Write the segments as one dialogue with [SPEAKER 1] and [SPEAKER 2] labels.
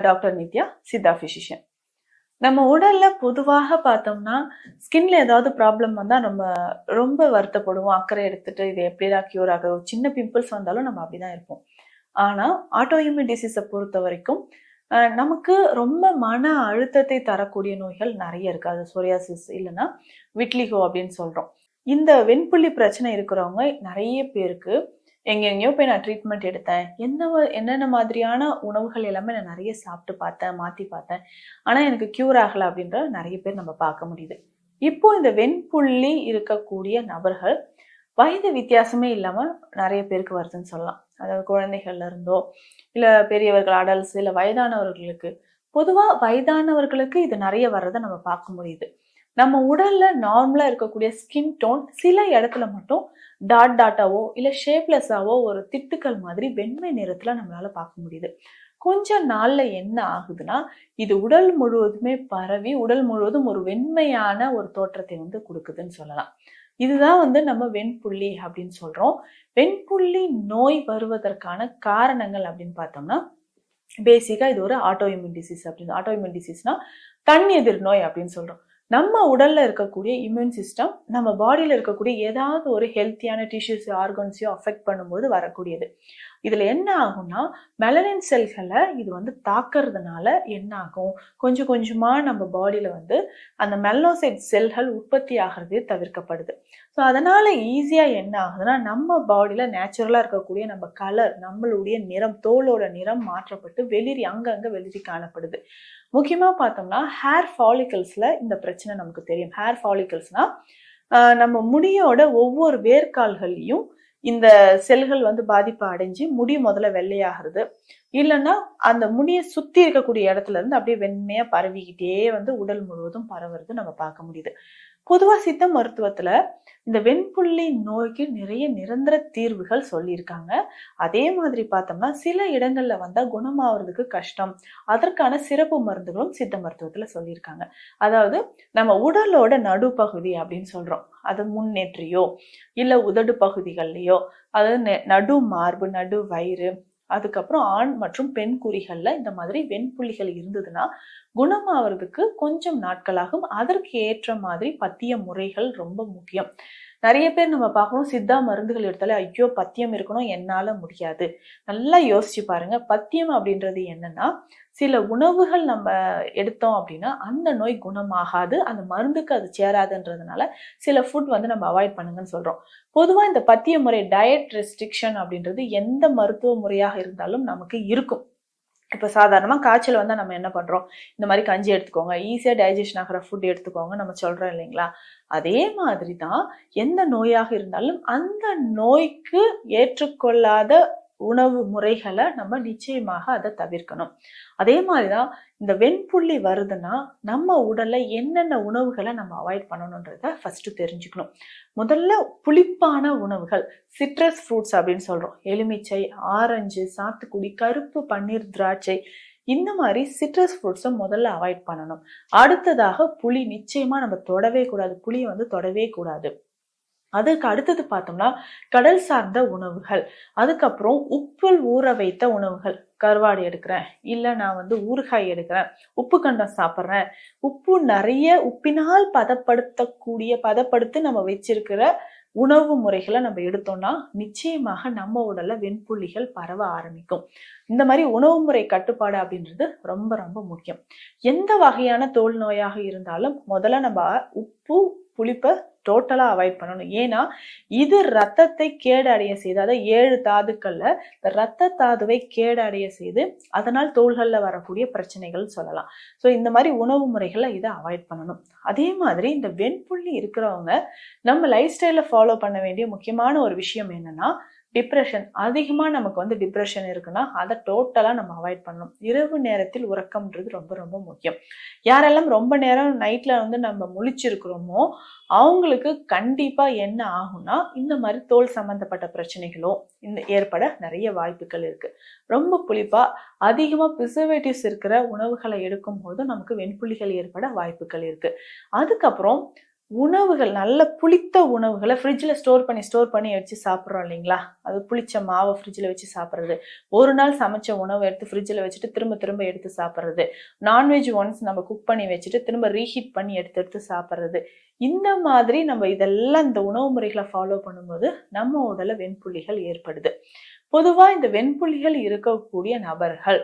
[SPEAKER 1] Doctor Nithya Siddha physician நம்ம உடல்ல பொதுவாக பார்த்தோம்னா ஸ்கின்ல ஏதாவது ப்ராப்ளம் வந்தா நம்ம ரொம்ப வருத்தப்படுவோம் அக்கறை எடுத்துட்டு இது எப்படிடா கியூர் ஆகும் சின்ன பிம்பிள்ஸ் வந்தாலும் நம்ம அப்படிதான் இருப்போம். ஆனா ஆட்டோஇம்யூன் டிசீஸை பொறுத்த வரைக்கும் நமக்கு ரொம்ப மன அழுத்தத்தை தரக்கூடிய நோய்கள் நிறைய இருக்கு. அது சோரியாசிஸ் இல்லைன்னா விட்லிகோ அப்படின்னு சொல்றோம். இந்த வெண்புள்ளி பிரச்சனை இருக்கிறவங்க நிறைய பேருக்கு எங்கெங்கேயோ போய் நான் ட்ரீட்மெண்ட் எடுத்தேன். என்ன என்னென்ன மாதிரியான உணவுகள் எல்லாமே நான் நிறைய சாப்பிட்டு பார்த்தேன் மாற்றி பார்த்தேன். ஆனால் எனக்கு க்யூர் ஆகலை அப்படின்ற நிறைய பேர் நம்ம பார்க்க முடியுது. இப்போ இந்த வெண்புள்ளி இருக்கக்கூடிய நபர்கள் வயது வித்தியாசமே இல்லாமல் நிறைய பேருக்கு வருதுன்னு சொல்லலாம். அதாவது குழந்தைகள்ல இருந்தோ இல்லை பெரியவர்கள் அடல்ஸ் இல்லை வயதானவர்களுக்கு. பொதுவாக வயதானவர்களுக்கு இது நிறைய வர்றதை நம்ம பார்க்க முடியுது. நம்ம உடல்ல நார்மலா இருக்கக்கூடிய ஸ்கின் டோன் சில இடத்துல மட்டும் டாட் டாட்டாவோ இல்ல ஷேப்லெஸ்ஸாவோ ஒரு திட்டுக்கள் மாதிரி வெண்மை நிறத்துல நம்மளால பார்க்க முடியுது. கொஞ்ச நாள்ல என்ன ஆகுதுன்னா இது உடல் முழுவதுமே பரவி உடல் முழுவதும் ஒரு வெண்மையான ஒரு தோற்றத்தை வந்து கொடுக்குதுன்னு சொல்லலாம். இதுதான் வந்து நம்ம வெண்புள்ளி அப்படின்னு சொல்றோம். வெண்புள்ளி நோய் வருவதற்கான காரணங்கள் அப்படின்னு பார்த்தோம்னா பேசிக்கா இது ஒரு ஆட்டோஇம்யூன் டிசீஸ் அப்படின்னு ஆட்டோஇம்யூன் டிசீஸ்னா தன் எதிர் நோய் அப்படின்னு சொல்றோம். நம்ம உடல்ல இருக்கக்கூடிய இம்யூன் சிஸ்டம் நம்ம பாடியில இருக்கக்கூடிய ஏதாவது ஒரு ஹெல்த்தியான டிஷ்யூஸ் ஆர்கன்ஸையோ அஃபெக்ட் பண்ணும்போது வரக்கூடியது. இதுல என்ன ஆகும்னா மெலனின் செல்களை இது வந்து தாக்குறதுனால என்ன ஆகும் கொஞ்சம் கொஞ்சமா நம்ம பாடியில வந்து அந்த மெலனோசைட் செல்கள் உற்பத்தி ஆகிறதே தவிர்க்கப்படுது. ஸோ அதனால ஈஸியா என்ன ஆகுதுன்னா நம்ம பாடியில நேச்சுரலா இருக்கக்கூடிய நம்ம கலர் நம்மளுடைய நிறம் தோலோட நிறம் மாற்றப்பட்டு வெளிரி அங்கங்க வெளிரி காணப்படுது. முக்கியமாக பார்த்தோம்னா ஹேர் ஃபாலிக்கல்ஸில் இந்த பிரச்சனை நமக்கு தெரியும். ஹேர் ஃபாலிக்கல்ஸ்னால் நம்ம முடியோட ஒவ்வொரு வேர்க்கால்கள்லையும் இந்த செல்கள் வந்து பாதிப்பு அடைஞ்சு முடி முதல்ல வெள்ளையாகிறது. இல்லைன்னா அந்த முடியை சுத்தி இருக்கக்கூடிய இடத்துல இருந்து அப்படியே வெண்மையா பரவிக்கிட்டே வந்து உடல் முழுவதும் பரவுறது நம்ம பார்க்க முடியுது. பொதுவா சித்த மருத்துவத்துல இந்த வெண்புள்ளி நோய்க்கு நிறைய நிரந்தர தீர்வுகள் சொல்லியிருக்காங்க. அதே மாதிரி பார்த்தோம்னா சில இடங்கள்ல வந்தா குணமாவதுக்கு கஷ்டம். அதற்கான சிறப்பு மருந்துகளும் சித்த மருத்துவத்துல சொல்லியிருக்காங்க. அதாவது நம்ம உடலோட நடுப்பகுதி அப்படின்னு சொல்றோம். அது முன்னேற்றியோ இல்ல உதடு பகுதிகள்லயோ அதாவது நெ- நடு மார்பு நடு வயிறு அதுக்கப்புறம் ஆண் மற்றும் பெண் குறிகள்ல இந்த மாதிரி வெண்புள்ளிகள் இருந்ததுன்னா குணமாவதுக்கு கொஞ்சம் நாட்களாகும். அதற்கு ஏற்ற மாதிரி பத்திய முறைகள் ரொம்ப முக்கியம். நிறைய பேர் நம்ம பார்க்கணும் சித்தா மருந்துகள் எடுத்தாலே ஐயோ பத்தியம் இருக்கணும் என்னால் முடியாது. நல்லா யோசிச்சு பாருங்க பத்தியம் அப்படின்றது என்னன்னா சில உணவுகள் நம்ம எடுத்தோம் அப்படின்னா அந்த நோய் குணமாகாது அந்த மருந்துக்கு அது சேராதுன்றதுனால சில ஃபுட் வந்து நம்ம அவாய்ட் பண்ணுங்கன்னு சொல்கிறோம் பொதுவாக இந்த பத்திய முறை டயட் ரெஸ்ட்ரிக்ஷன் அப்படின்றது எந்த மருத்துவ முறையாக இருந்தாலும் நமக்கு இருக்கும். இப்போ சாதாரணமாக காய்ச்சல் வந்தால் நம்ம என்ன பண்ணுறோம் இந்த மாதிரி கஞ்சி எடுத்துக்கோங்க. ஈஸியாக டைஜஷன் ஆகிற ஃபுட் எடுத்துக்கோங்க நம்ம சொல்கிறோம் இல்லைங்களா? அதே மாதிரி தான் எந்த நோயாக இருந்தாலும் அந்த நோய்க்கு ஏற்றுக்கொள்ளாத உணவு முறைகளை நம்ம நிச்சயமாக அதை தவிர்க்கணும். அதே மாதிரிதான் இந்த வெண்புள்ளி வருதுன்னா நம்ம உடல்ல என்னென்ன உணவுகளை நம்ம அவாய்ட் பண்ணணுன்றத ஃபர்ஸ்ட் தெரிஞ்சுக்கணும். முதல்ல புளிப்பான உணவுகள் சிட்ரஸ் ஃப்ரூட்ஸ் அப்படின்னு சொல்றோம். எலுமிச்சை ஆரஞ்சு சாத்துக்குடி கருப்பு பன்னீர் திராட்சை இந்த மாதிரி சிட்ரஸ் ஃப்ரூட்ஸை முதல்ல அவாய்ட் பண்ணணும். அடுத்ததாக புளி நிச்சயமா நம்ம தொடவே கூடாது. புளியை வந்து தொடவே கூடாது. அதுக்கு அடுத்தது பார்த்தோம்னா கடல் சார்ந்த உணவுகள். அதுக்கப்புறம் உப்பில் ஊற வைத்த உணவுகள். கருவாடு எடுக்கிறேன். இல்லை நான் வந்து ஊறுகாய் எடுக்கிறேன். உப்பு கண்டம் சாப்பிட்றேன். உப்பு நிறைய உப்பினால் பதப்படுத்தக்கூடிய பதப்படுத்தி நம்ம வச்சிருக்கிற உணவு முறைகளை நம்ம எடுத்தோம்னா நிச்சயமாக நம்ம உடல்ல வெண்புள்ளிகள் பரவ ஆரம்பிக்கும். இந்த மாதிரி உணவு முறை கட்டுப்பாடு அப்படின்றது ரொம்ப ரொம்ப முக்கியம். எந்த வகையான தோல் நோயாக இருந்தாலும் முதல்ல நம்ம உப்பு புளிப்பை டோட்டலா அவாய்ட் பண்ணணும். ஏன்னா இது ரத்தத்தை கேடடைய செய்து அதாவது ஏழு தாதுக்கள்ல இந்த ரத்த தாதுவை கேடடைய செய்து அதனால் தோள்கள்ல வரக்கூடிய பிரச்சனைகள் சொல்லலாம். ஸோ இந்த மாதிரி உணவு முறைகளை இதை அவாய்ட் பண்ணணும். அதே மாதிரி இந்த வெண்புள்ளி இருக்கிறவங்க நம்ம லைஃப் ஸ்டைல ஃபாலோ பண்ண வேண்டிய முக்கியமான ஒரு விஷயம் என்னன்னா டிப்ரெஷன் அதிகமா நமக்கு வந்து டிப்ரெஷன் இருக்குன்னா அதை டோட்டலா நம்ம அவாய்ட் பண்ணணும். இரவு நேரத்தில் உறக்கம்ன்றது ரொம்ப ரொம்ப முக்கியம். யாரெல்லாம் ரொம்ப நேரம் நைட்ல வந்து நம்ம முழிச்சிருக்கிறோமோ அவங்களுக்கு கண்டிப்பா என்ன ஆகும்னா இந்த மாதிரி தோல் சம்மந்தப்பட்ட பிரச்சனைகளோ இந்த ஏற்பட நிறைய வாய்ப்புகள் இருக்கு. ரொம்ப புளிப்பா அதிகமா ப்ரிசர்வேட்டிவ்ஸ் இருக்கிற உணவுகளை எடுக்கும் போது நமக்கு வெண்புள்ளிகள் ஏற்பட வாய்ப்புகள் இருக்கு. அதுக்கப்புறம் உணவுகள் நல்ல புளித்த உணவுகளை ஃப்ரிட்ஜில் ஸ்டோர் பண்ணி ஸ்டோர் பண்ணி வச்சு சாப்பிட்றோம் இல்லைங்களா? அது புளிச்ச மாவை ஃப்ரிட்ஜில் வச்சு சாப்பிட்றது. ஒரு நாள் சமைச்ச உணவை எடுத்து ஃப்ரிட்ஜில் வச்சுட்டு திரும்ப திரும்ப எடுத்து சாப்பிட்றது. நான்வெஜ் ஒன்ஸ் நம்ம குக் பண்ணி வச்சுட்டு திரும்ப ரீஹீட் பண்ணி எடுத்து எடுத்து சாப்பிட்றது. இந்த மாதிரி நம்ம இதெல்லாம் இந்த உணவு முறைகளை ஃபாலோ பண்ணும்போது நம்ம உடல வெண்புள்ளிகள் ஏற்படுது. பொதுவாக இந்த வெண்புள்ளிகள் இருக்கக்கூடிய நபர்கள்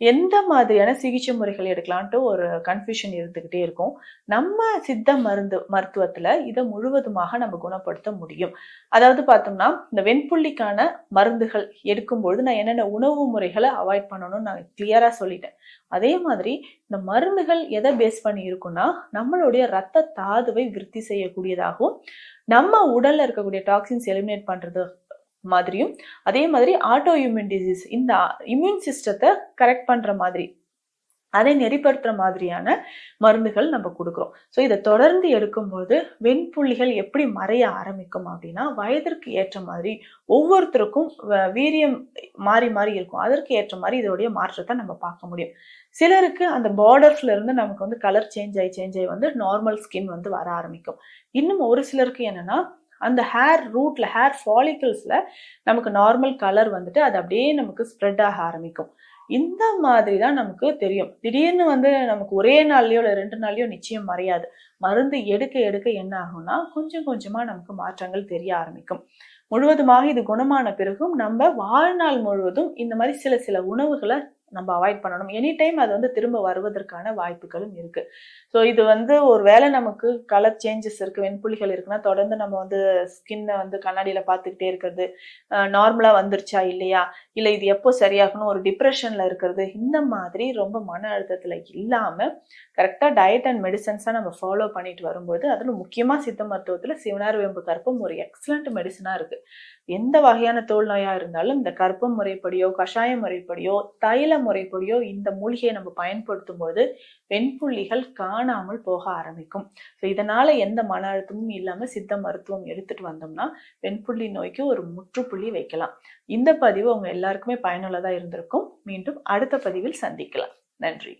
[SPEAKER 1] எந்த மாதிரியான சிகிச்சை முறைகள் எடுக்கலான்ட்டு ஒரு கன்ஃபியூஷன் இருந்துகிட்டே இருக்கும். நம்ம சித்த மருந்து மருத்துவத்துல இதை முழுவதுமாக நம்ம குணப்படுத்த முடியும். அதாவது பார்த்தோம்னா இந்த வெண்புள்ளிக்கான மருந்துகள் எடுக்கும்பொழுது நான் என்னென்ன உணவு முறைகளை அவாய்ட் பண்ணணும்னு நான் கிளியரா சொல்லிட்டேன். அதே மாதிரி இந்த மருந்துகள் எதை பேஸ் பண்ணி இருக்குன்னா நம்மளுடைய ரத்த தாதுவை விருத்தி செய்யக்கூடியதாகவும் நம்ம உடல்ல இருக்கக்கூடிய டாக்ஸின்ஸ் எலிமினேட் பண்றது மாதிரியும் அதே மாதிரி ஆட்டோ இம்யூன் டிசீஸ் இந்த இம்யூன் சிஸ்டத்தை கரெக்ட் பண்ற மாதிரி அதை நெறிப்படுத்துற மாதிரியான மருந்துகள் நம்ம கொடுக்குறோம். ஸோ இதை தொடர்ந்து எடுக்கும்போது வெண்புள்ளிகள் எப்படி மறைய ஆரம்பிக்கும் அப்படின்னா வயதிற்கு ஏற்ற மாதிரி ஒவ்வொருத்தருக்கும் வீரியம் மாறி மாறி இருக்கும். அதற்கு ஏற்ற மாதிரி இதோடைய மாற்றத்தை நம்ம பார்க்க முடியும். சிலருக்கு அந்த பார்டர்ஸ்ல இருந்து நமக்கு வந்து கலர் சேஞ்ச் ஆகி சேஞ்ச் ஆகி வந்து நார்மல் ஸ்கின் வந்து வர ஆரம்பிக்கும். இன்னும் ஒரு சிலருக்கு என்னன்னா அந்த ஹேர் ரூட்ல ஹேர் ஃபாலிக்கிள்ஸ்ல நமக்கு நார்மல் கலர் வந்துட்டு அது அப்படியே நமக்கு ஸ்ப்ரெட் ஆக ஆரம்பிக்கும். இந்த மாதிரி தான் நமக்கு தெரியும். திடீர்னு வந்து நமக்கு ஒரே நாள்லயோ இல்லை ரெண்டு நாள்லயோ நிச்சயம் மறையாது. மருந்து எடுக்க எடுக்க என்ன ஆகும்னா கொஞ்சம் கொஞ்சமா நமக்கு மாற்றங்கள் தெரிய ஆரம்பிக்கும். முழுவதுமாக இது குணமான பிறகும் நம்ம வாழ்நாள் முழுவதும் இந்த மாதிரி சில சில உணவுகளை நம்ம அவாய்ட் பண்ணணும். எனி டைம் அது வந்து திரும்ப வருவதற்கான வாய்ப்புகளும் இருக்கு. ஸோ இது வந்து ஒரு வேளை நமக்கு கலர் சேஞ்சஸ் இருக்கு வெண்புள்ளிகள் இருக்குன்னா தொடர்ந்து நம்ம வந்து ஸ்கின்னை வந்து கண்ணாடியில பார்த்துக்கிட்டே இருக்கிறது நார்மலா வந்துருச்சா இல்லையா? இல்லை இது எப்போ சரியாகணும்? ஒரு டிப்ரெஷன்ல இருக்கிறது. இந்த மாதிரி ரொம்ப மன அழுத்தத்துல இல்லாம கரெக்டாக டயட் அண்ட் மெடிசன்ஸாக நம்ம ஃபாலோ பண்ணிட்டு வரும்போது அதில் முக்கியமாக சித்த மருத்துவத்தில் சிவனார் வேம்பு கற்பம் ஒரு எக்ஸலண்ட் மெடிசனாக இருக்குது எந்த வகையான தோல் நோயா இருந்தாலும் இந்த கற்பம் முறைப்படியோ கஷாய முறைப்படியோ தைல முறைப்படியோ இந்த மூலிகையை நம்ம பயன்படுத்தும் போது வெண்புள்ளிகள் காணாமல் போக ஆரம்பிக்கும். ஸோ இதனால எந்த மன அழுத்தமும் இல்லாமல் சித்த மருத்துவம் எடுத்துட்டு வந்தோம்னா வெண்புள்ளி நோய்க்கு ஒரு முற்றுப்புள்ளி வைக்கலாம். இந்த பதிவு உங்க எல்லாருக்குமே பயனுள்ளதாக இருந்திருக்கும். மீண்டும் அடுத்த பதிவில் சந்திக்கலாம். நன்றி.